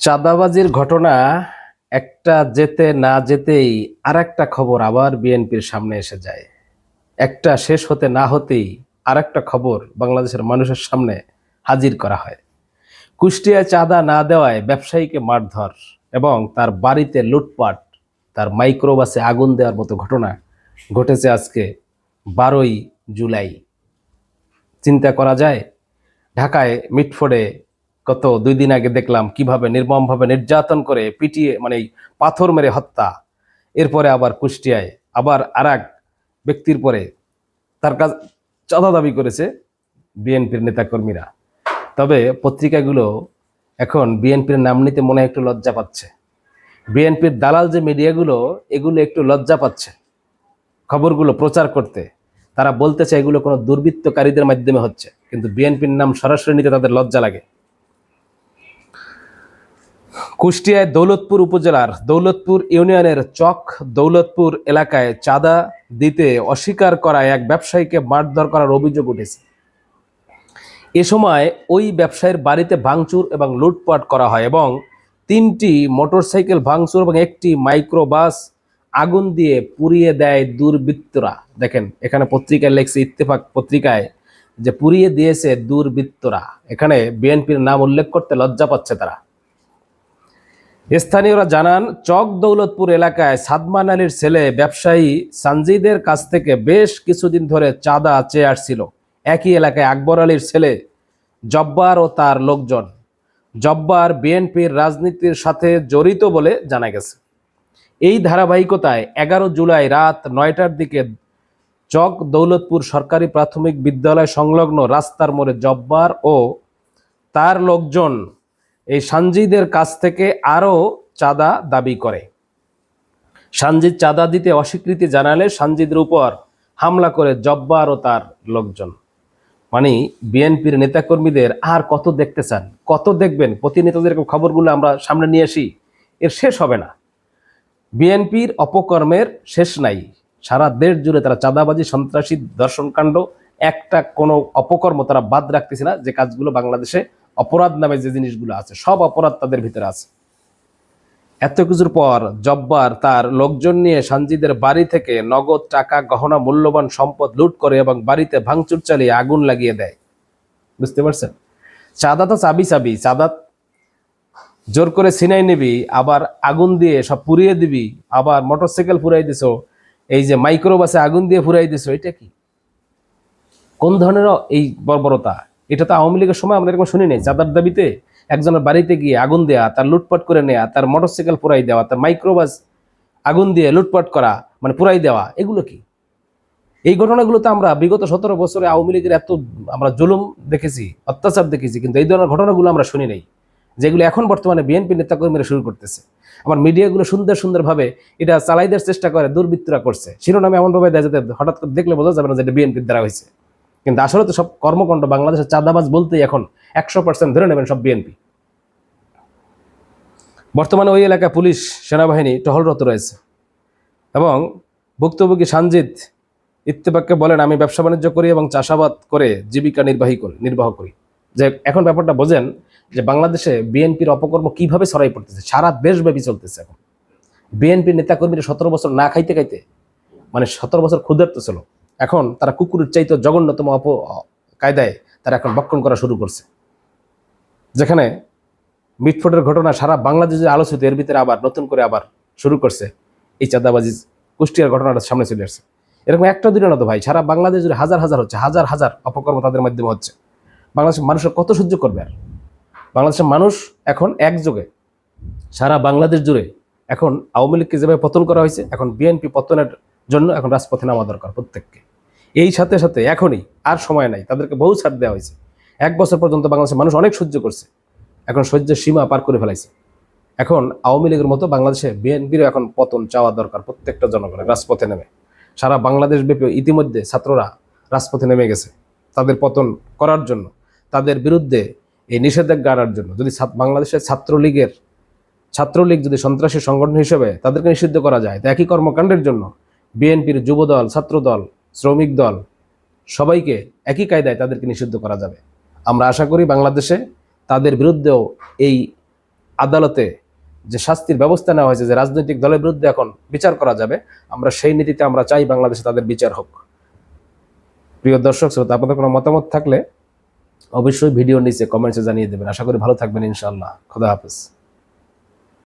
চাঁদাবাজির ঘটনা, একটা যেতে না যেতেই আর একটা খবর আবার বিএনপির সামনে এসে যায়। একটা শেষ হতে না হতেই আর একটা খবর বাংলাদেশের মানুষের সামনে হাজির করা হয়। কুষ্টিয়ায় চাঁদা না দেওয়ায় ব্যবসায়ীকে মারধর এবং তার বাড়িতে লুটপাট, তার মাইক্রোবাসে আগুন দেওয়ার মতো ঘটনা ঘটেছে আজকে বারোই জুলাই। চিন্তা করা যায়, ঢাকায় মিটফোর্ডে গত দুই দিন আগে দেখলাম কীভাবে নির্মমভাবে নির্যাতন করে পিটিয়ে মানে পাথর মেরে হত্যা। এরপরে আবার কুষ্টিয়ায়, আবার আর ব্যক্তির পরে তার কাজ চাঁদা দাবি করেছে বিএনপির নেতাকর্মীরা। তবে পত্রিকাগুলো এখন বিএনপির নাম নিতে মনে একটু লজ্জা পাচ্ছে। বিএনপির দালাল যে মিডিয়াগুলো, এগুলো একটু লজ্জা পাচ্ছে। খবরগুলো প্রচার করতে। তারা বলতেছে এগুলো কোনো দুর্বৃত্তকারীদের মাধ্যমে হচ্ছে। কিন্তু বিএনপির নাম সরাসরি নিতে তাদের লজ্জা লাগে। কুষ্টিয়ায় দৌলতপুর উপজেলার দৌলতপুর ইউনিয়নের চক দৌলতপুর এলাকায় চাঁদা দিতে অস্বীকার করায় এক ব্যবসায়ীকে মারধর করার অভিযোগ উঠেছে। এ সময় ওই ব্যবসায়ীর বাড়িতে ভাঙচুর এবং লুটপাট করা হয় এবং তিনটি মোটরসাইকেল ভাঙচুর এবং একটি মাইক্রোবাস আগুন দিয়ে পুড়িয়ে দেয় দুর্বৃত্তরা। দেখেন, এখানে পত্রিকায় লেখছে, ইত্তেফাক পত্রিকায় যে পুড়িয়ে দিয়েছে দুর্বৃত্তরা। এখানে বিএনপির নাম উল্লেখ করতে লজ্জা পাচ্ছে তারা। স্থানীয়রা জানান, চক দৌলতপুর এলাকায় সাদমান আলীর ছেলে ব্যবসায়ী সানজিদের কাছ থেকে বেশ কিছুদিন ধরে চাঁদা চেয়ে আসছিল। একই এলাকায় আকবর আলীর ছেলে জব্বার ও তার লোকজন। জব্বার বিএনপির রাজনীতির সাথে জড়িত বলে জানা গেছে। এই ধারাবাহিকতায় এগারো জুলাই রাত নয়টার দিকে চক দৌলতপুর সরকারি প্রাথমিক বিদ্যালয় সংলগ্ন রাস্তার মোড়ে জব্বার ও তার লোকজন সানজিদের কাছ থেকে আরও চাঁদা দাবি করে। সানজিদ চাঁদা দিতে অস্বীকৃতি জানালে সানজিদের উপর হামলা করে জব্বার ও তার লোকজন। মানে বিএনপির নেতাকর্মীদের আর কত দেখতে চান, কত দেখবেন? প্রতিনিয়ত যেরকম খবরগুলো আমরা সামনে নিয়ে আসি, এর শেষ হবে না। বিএনপির অপকর্মের শেষ নাই। সারা দেশ জুড়ে তারা চাঁদাবাজি, সন্ত্রাসী, দর্শনকাণ্ড, একটা কোনো অপকর্ম তারা বাদ রাখতেছে না যে কাজগুলো বাংলাদেশে অপরাধ নামে যে জিনিসগুলো আছে, সব অপরাধ তাদের ভিতরে আছে। এত কিছুর পর জব্বার তার লোকজন নিয়ে সানজিদের বাড়ি থেকে নগদ টাকা, গহনা, মূল্যবান সম্পদ লুট করে এবং বাড়িতে ভাঙচুর চালিয়ে আগুন লাগিয়ে দেয়। বুঝতে পারছেন? চাঁদা তো চাবি চাবি, চাঁদা জোর করে ছিনাই নিবি, আবার আগুন দিয়ে সব পুড়িয়ে দিবি, আবার মোটরসাইকেল পুরাই দিছো, এই যে মাইক্রোবাসে আগুন দিয়ে পুরাই দিছো, এটা কি? কোন ধরনের এই বর্বরতা? এটা তো আওয়ামী লীগের সময় আমরা এরকম শুনি নাই চাঁদার দাবিতে একজনের বাড়িতে গিয়ে আগুন দেয়া, তার লুটপাট করে নেওয়া তার মোটরসাইকেল পুরাই দেওয়া, তার মাইক্রোবাস আগুন দিয়ে লুটপাট করা মানে পুরাই দেওয়া, এগুলো কি? এই ঘটনাগুলো তো আমরা বিগত সতেরো বছরে আওয়ামী লীগের এত আমরা জুলুম দেখেছি, অত্যাচার দেখেছি, কিন্তু এই ধরনের ঘটনাগুলো আমরা শুনি নাই, যেগুলো এখন বর্তমানে বিএনপি নেতাকর্মীরা শুরু করতেছে। আমার মিডিয়াগুলো সুন্দর সুন্দরভাবে এটা চালাই দেওয়ার চেষ্টা করে, দুর্বৃত্তরা করছে। শিরোনামে এমনভাবে দেয় যাতে হঠাৎ করে দেখলে বোঝা যাবে না যে এটা বিএনপির দ্বারা হয়েছে। কিন্তু আসলে তো সব কর্মকাণ্ড বাংলাদেশের চাঁদাবাজ বলতেই এখন একশো পার্সেন্ট ধরে নেবেন সব বিএনপি। বর্তমানে ওই এলাকায় পুলিশ, সেনাবাহিনী টহলরত রয়েছে। এবং ভুক্তভোগী সানজিদ ইত্তেফাককে বলেন, আমি ব্যবসা বাণিজ্য করি এবং চাষাবাদ করে জীবিকা নির্বাহী করি, নির্বাহ করি। যে এখন ব্যাপারটা বোঝেন যে বাংলাদেশে বিএনপির অপকর্ম কীভাবে ছড়াই পড়তেছে, সারা দেশব্যাপী চলতেছে এখন। বিএনপির নেতাকর্মীরা সতেরো বছর না খাইতে খাইতে মানে সতেরো বছর ক্ষুধার্ত ছিল। এখন তারা কুকুরের চাইতে জঘন্যতম অপ, কায়দায় তারা এখন বক্ষণ করা শুরু করছে। যেখানে মিটফোটের ঘটনা সারা বাংলাদেশে আলোচিত, এর ভিতরে আবার নতুন করে আবার শুরু করছে। এই চাঁদাবাজি কুষ্টিয়ার ঘটনাটা সামনে চলে আসছে। এরকম একটা দুটো না তো ভাই, সারা বাংলাদেশ জুড়ে হাজার হাজার হচ্ছে, হাজার হাজার অপকর্ম তাদের মাধ্যমে হচ্ছে। বাংলাদেশের মানুষের কত সহ্য করবে আর? বাংলাদেশের মানুষ এখন একযোগে, সারা বাংলাদেশ জুড়ে এখন আওয়ামী লীগকে যেভাবে পতন করা হয়েছে, এখন বিএনপি পতনের জন্য এখন রাজপথে নামা দরকার প্রত্যেককে। এই সাথে সাথে এখনই আর সময় নাই, তাদেরকে বহু ছাড় দেওয়া হয়েছে। এক বছর পর্যন্ত বাংলাদেশের মানুষ অনেক সহ্য করছে, এখন সহ্যের সীমা পার করে ফেলাইছে। এখন আওয়ামী লীগের মতো বাংলাদেশে বিএনপিরও এখন পতন চাওয়া দরকার প্রত্যেকটা জনগণের, রাজপথে নেমে। সারা বাংলাদেশ ব্যাপী ইতিমধ্যে ছাত্ররা রাজপথে নেমে গেছে। তাদের পতন করার জন্য, তাদের বিরুদ্ধে এই নিষেধাজ্ঞা আনার জন্য, যদি বাংলাদেশের ছাত্রলীগের, ছাত্রলীগ যদি সন্ত্রাসী সংগঠন হিসেবে তাদেরকে নিষিদ্ধ করা যায়, তো একই কর্মকাণ্ডের জন্য বিএনপির যুবদল, ছাত্রদল, শ্রমিক দল, সবাইকে একই কায়দায় তাদেরকে নিষিদ্ধ করা যাবে। আমরা আশা করি বাংলাদেশে তাদের বিরুদ্ধেও এই আদালতে যে শাস্তির ব্যবস্থা নেওয়া হয়েছে, যে রাজনৈতিক দলের বিরুদ্ধে এখন বিচার করা যাবে, আমরা সেই নীতিতে আমরা চাই বাংলাদেশে তাদের বিচার হোক। প্রিয় দর্শক, শ্রোতা, আপনাদের কোনো মতামত থাকলে অবশ্যই ভিডিও নিচে কমেন্টসে জানিয়ে দেবেন। আশা করি ভালো থাকবেন ইনশাআল্লাহ। খোদা হাফেজ।